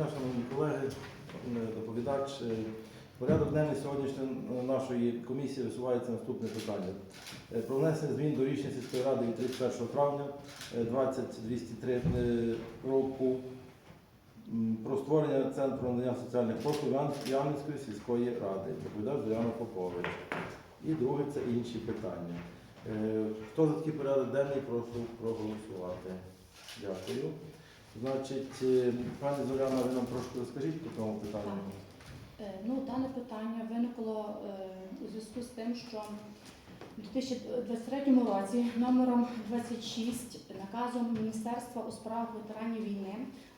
дня, шановні колеги, доповідач. Е, Порядок денний сьогоднішньої нашої комісії висувається наступне питання. Е, Про внесення змін до рішення сільської ради від 31 травня е, 2203 е, року про створення центру надання соціальних послуг Ян- Ямницької сільської ради. Доповідач Зоряна Попович. І друге це інші питання. Хто за такий порядок денний, прошу проголосувати. Дякую. Значить, е, пані Зоряна, ви нам трошки розкажіть по тому питанню. Е, Ну, дане питання виникло е, у зв'язку з тим, що у 2023 році номером 26 наказом Міністерства у справах ветеранів війни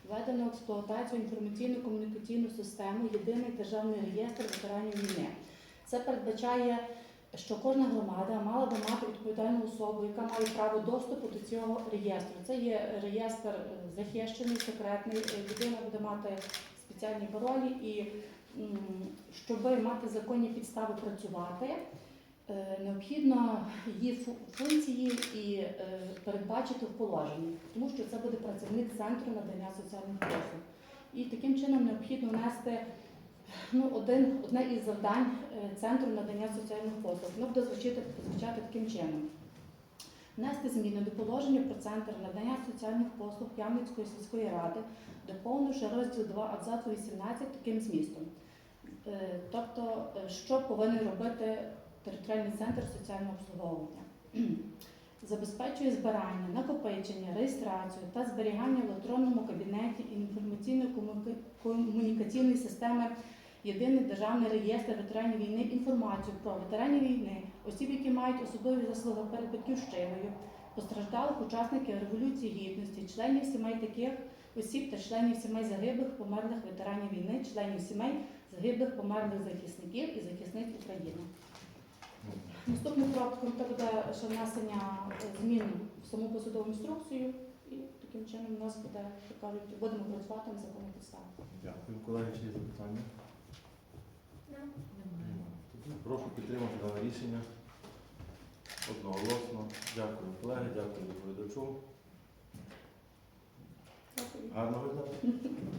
введено експлуатацію інформаційно-комунікаційну систему Єдиний державний реєстр ветеранів війни. Це передбачає, що кожна громада мала би мати відповідальну особу, яка має право доступу до цього реєстру. Це є реєстр захищений, секретний. Е, Людина буде мати спеціальні паролі і щоб мати законні підстави працювати, е, необхідно її функції і е, передбачити в положенні, тому що це буде працівник центру надання соціальних послуг. І таким чином необхідно внести ну, один, одне із завдань е, центру надання соціальних послуг. Воно буде звучати, звучати таким чином. Внести зміни до положення про центр надання соціальних послуг Ямницької сільської ради, доповнивши розділ 2 абзацу 18 таким змістом. Е, Тобто, е, що повинен робити територіальний центр соціального обслуговування? Забезпечує збирання, накопичення, реєстрацію та зберігання в електронному кабінеті інформаційно-комунікаційної системи Єдиний державний реєстр ветеранів війни інформацію про ветеранів війни, осіб, які мають особливі заслуги перед батьківщиною, постраждалих учасників Революції Гідності, членів сімей таких осіб та членів сімей загиблих, померлих ветеранів війни, членів сімей загиблих, померлих захисників і захисниць України. Наступним кроком це буде ще внесення е, змін в саму посудову інструкцію, і таким чином у нас буде, як кажуть, будемо працювати на законну підставу. Дякую. Колеги, чи є запитання? Прошу підтримати дане рішення. Одноголосно. Дякую, колеги, дякую доповідачу. Гарного дня.